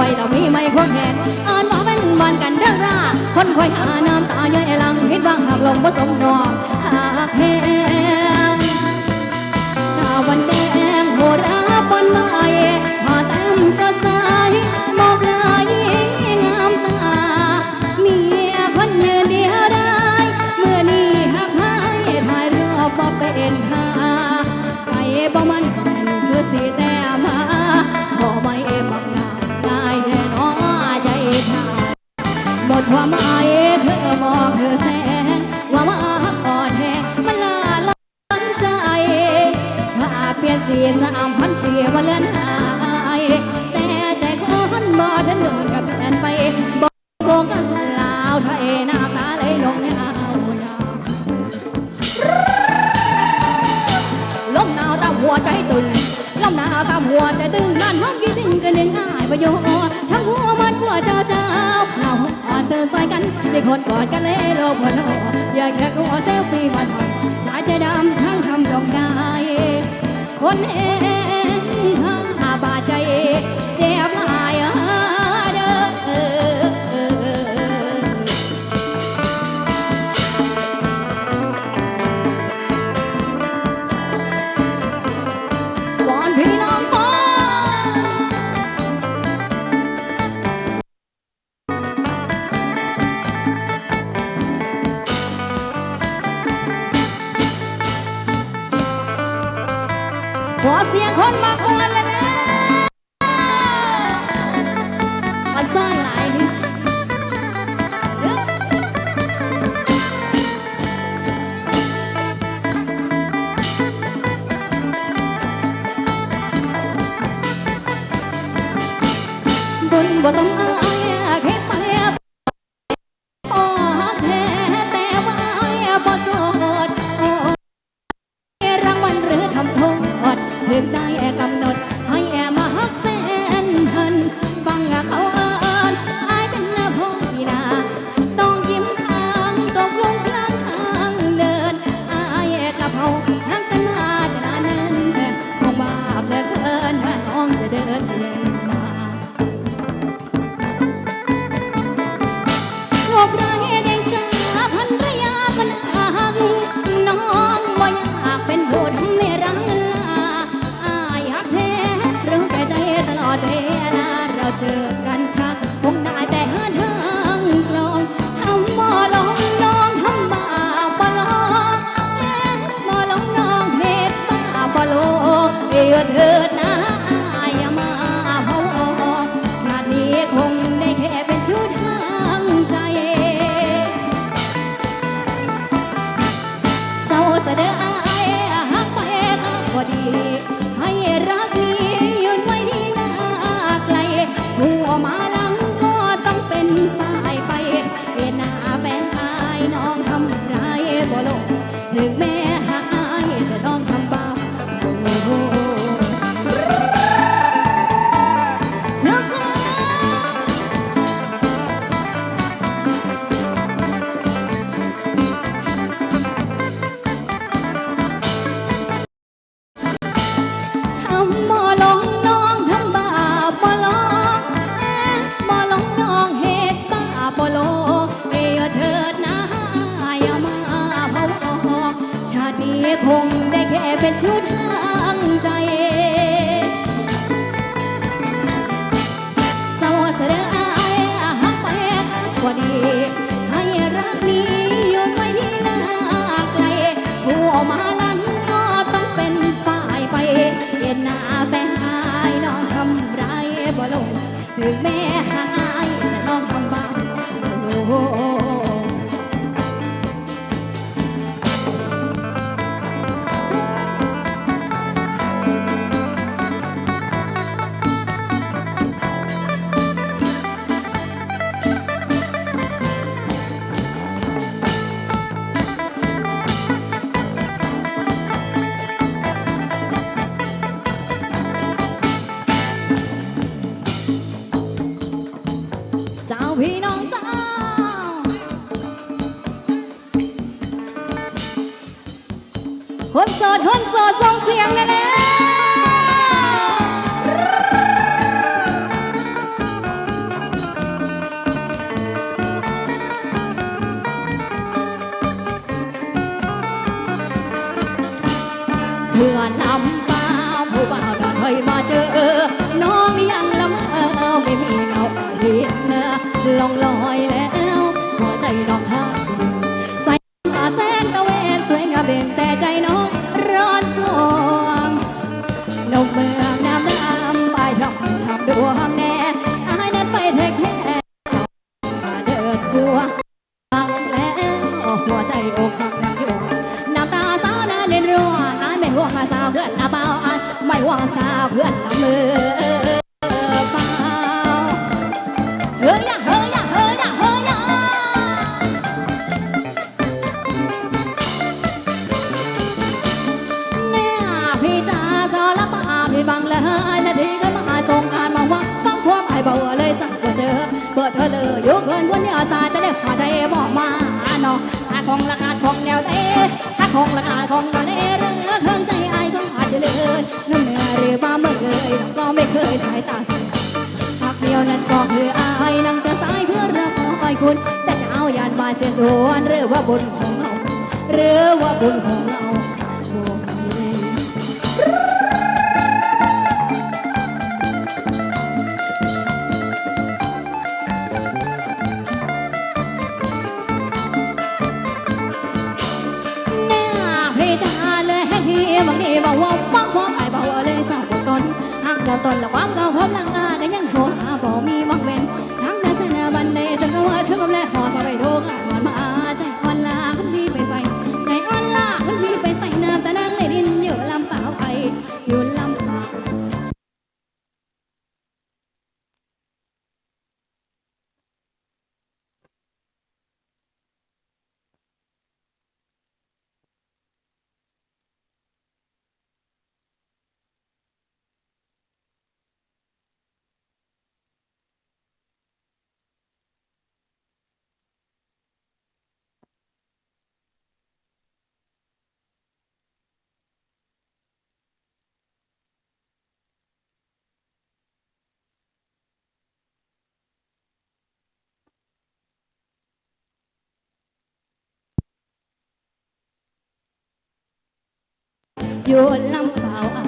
ข่อยเรามีไม่พ้นแหนอ่านว่าเป็นวันกันเรื่องราคนคอยหาน้ำตาย่อยลังคิดว่าหากลงผสมนองหากแห้งตาวันแดงโหราบนไม้ผ่าแต้มสดใสมอบลายงามตา มีคนยืนเดียวได้เมื่อนี้หักหายถ่ายรอบบ่เป็นทาใจบ่มันแม่นคือสีแต ว่ามาเอเธอมองเธอแสงว่ามาอ่อนแหงมันลาล้นใจหาเปียนสีสาม คนกอดกันเลยโลกวันโลอย่าแค่ก็ขเซลฟี่มาถ่ายชายจะดำทั้งคำดอกไม้คนเอียงเลแล้เมื่อลำปาผู้บ่าวดอนเฮยมาเจอ น้องยังลำเมาไม่มีเงาเลียนลองลอยแล้ว หัวใจดอกหักใส่ตาแสงตะเวนสวยงามเด่นแต่ใจน้องาย่านมาเสียสวนเรือว่าบุญของเราเรือว่าบุญของเราบางทีบอกว่าฟังความไอ้เบาเลยสาวสนหักเราตนละความเก่าควลังลาก็ยังโหด โยนลำขาว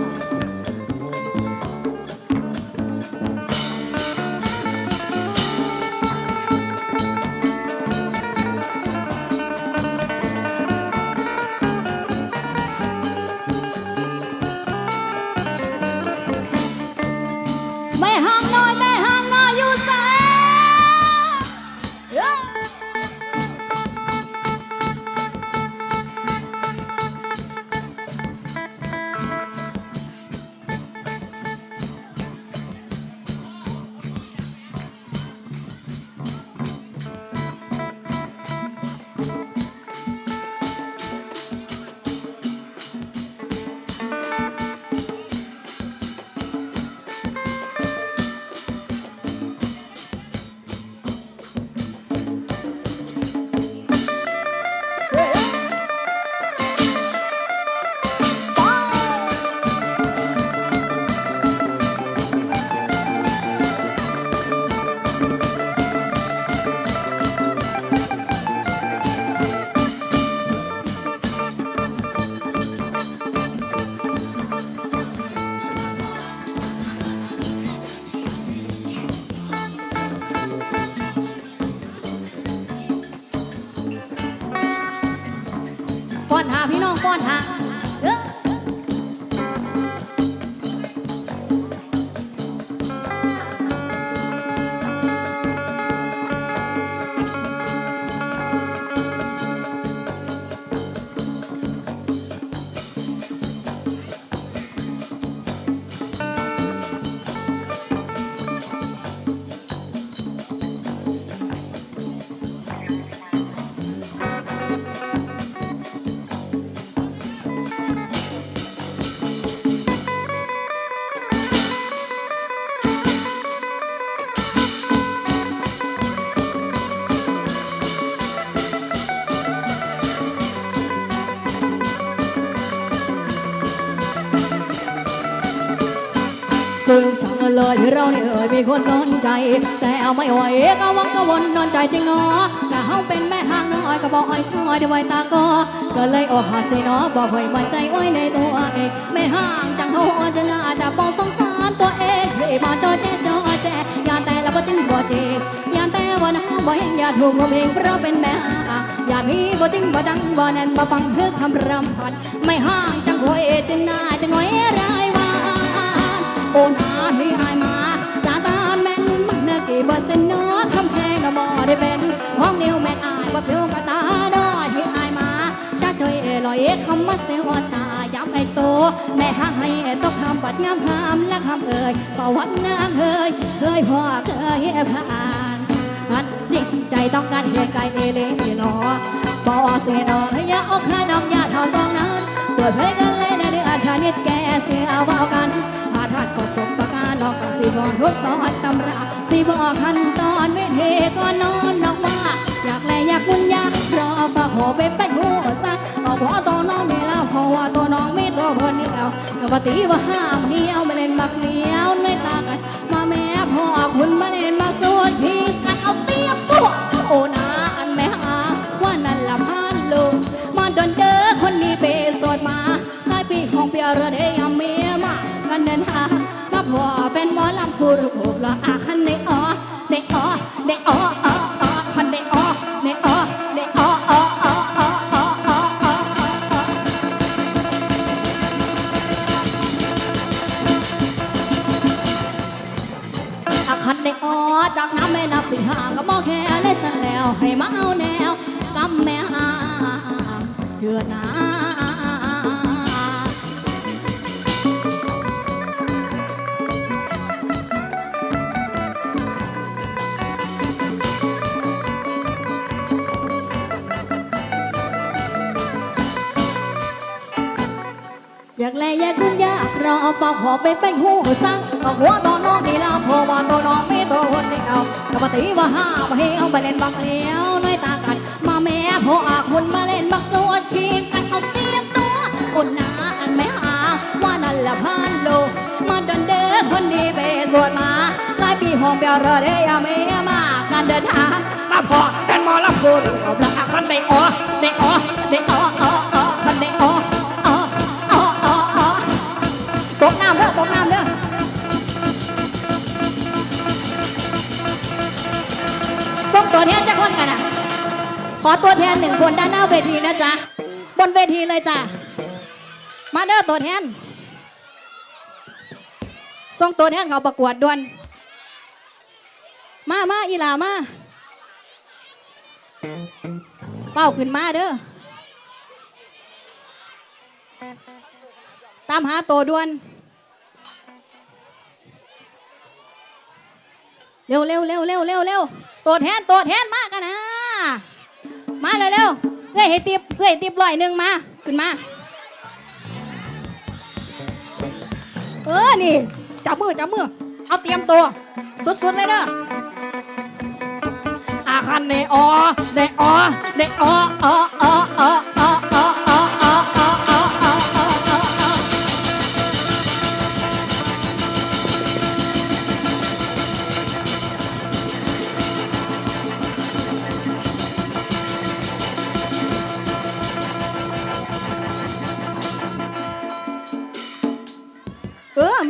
เลยเราเนี่ยเอ่ยมีคนสนใจ แต่เอาไม่ไหวก็วังก็วนนอนใจจริงเนาะจะเฮาเป็นแม่ห้างน้อยก็บอกอ้อยซอยเดี๋ยไวตาก็ก็เลยออกหาเสยเนาะบอกให้มันใจอ้อยในตัวเองแม่ห้างจังเฮาอ่อจะน่าจะบอกสงสารตัวเองเฮ้ยมาจอแจจอแจยานแต่ละบ่จริงบ่เจยานแต่ว่านะบ่เห้งย่าถูกงมเองเพราะเป็นแม่ห้างย่ามีบ่จริงบ่ดังบ่แน่นบ่ฟังเฮือคำรำพันไม่ห้างจังโอยจะน่าจะง่อยไร โอนหาให้อายมาจาตาแม่นมันเนกี่เปอร์เซ็นต์เนาะคำแพงน่ะบ่ได้เป็นห้องเดียวแม่นอายบ่เสียวกะตาน้อยให้อายมาจ้าจอยเอลอยเอคำว่าเสียวตาย้ำไอ้โต แม่หาให้ต้องคำบัดงามคำและคำเอ่ยประวัตินางเอ่ยเคยพ่อเคยผ่านหัดจริงใจต้องการเหตุไกลเอเลหนอบ่เสียนออย่าอกหาน้ำยาท่าสองนั้นตัวเพลกันเลยนะเดือชานิดแกเสียเว้ากันอาทัดก็สมประ การนอกจากสีสอนทุกตอนตำราสีบอกขั้นตอนเวทีก่อนนอนนอกว่า อยากแลอยากมุนอยากรอปะขอไปเป็นหัวซักเอาพอตัวน้องนี่แล้วเพราะว่าตัวน้องไม่ตัวคนเดียวก็ปฏิว่าห้ามเหี่ยวไม่เล่นมักเหนียวในตากัน มาแม่พ่อคุณมาเล่นมาสวดทีกันเอาเตี้ยตัวโอ้นา รูปละอาคันในออากรอปอกหัวไปเป็นหูสังปอกหัวตัวน้องนี่ลาพอว่าตัวน้องมีตัวคนเดียวกปฏิว่าห้ามาให้เอาไปเล่นบักเลี้ยวน้อยตากัน มาแม่พออาคุณมาเล่นบักสวดขีดกันเอาเตียงตัวคนหนาอันแม่หาว่านั่นละพานโลมาเดินเด้อคนดีไปสวดมาหลายปีห้องเบียร์เรเดียไม่มาการเดินทางมาพอเป็นมอลำพูดเอาละคันในอ้อในอ้อในอ้อ ขอตัวแทนหนึ่งคนด้านหน้าเวทีนะจ๊ะ บนเวทีเลยจ้ะ มาเด้อตัวแทน ส่งตัวแทนเขาประกวดด่วน มามาอีหลามาเป้าขึ้นมาเด้อ ตามหาตัวด่วน เร็วเร็วเร็วเร็วเร็วเร็วตัวแทนตัวแทนมากันนะ มาเร็วเร็วเอ้ยให้ติบเอ้ยติบร้อยหนึ่งมา ขึ้นมา เออ นี่ จับมือ จับมือ เอาเตรียมตัว สุดๆเลยเด้ออาคันเนออเนออเนออออออออออออออออ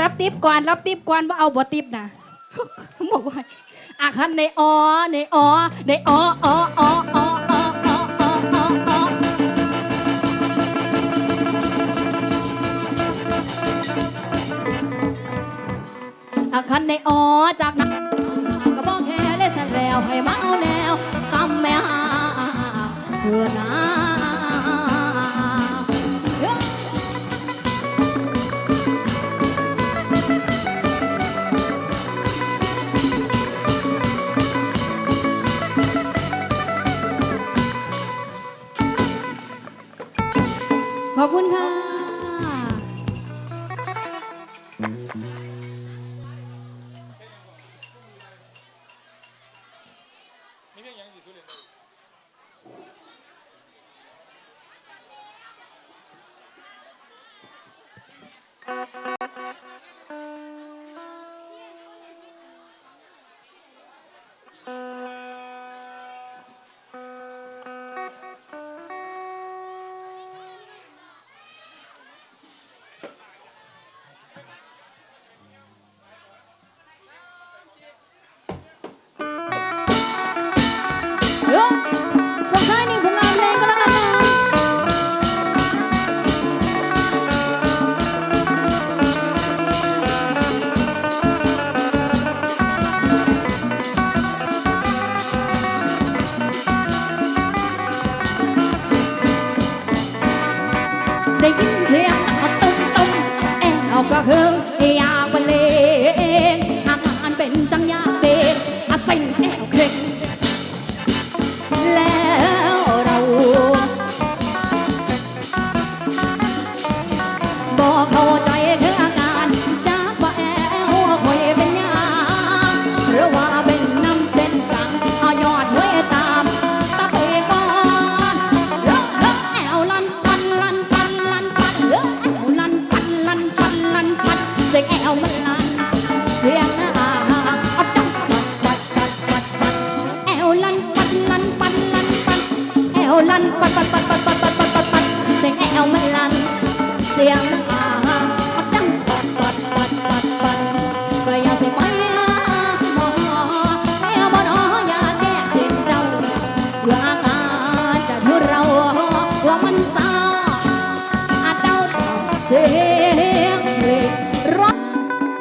รับติปก่อนรับติปก่อนว่าเอาบ่ติปนะบอกว่าอาคันในออในออในออออออออออออออออาคันในออจากนั้นก็บอกแค่เล่นแล้วให้มาเอาแนวกำแม่เพื่อนา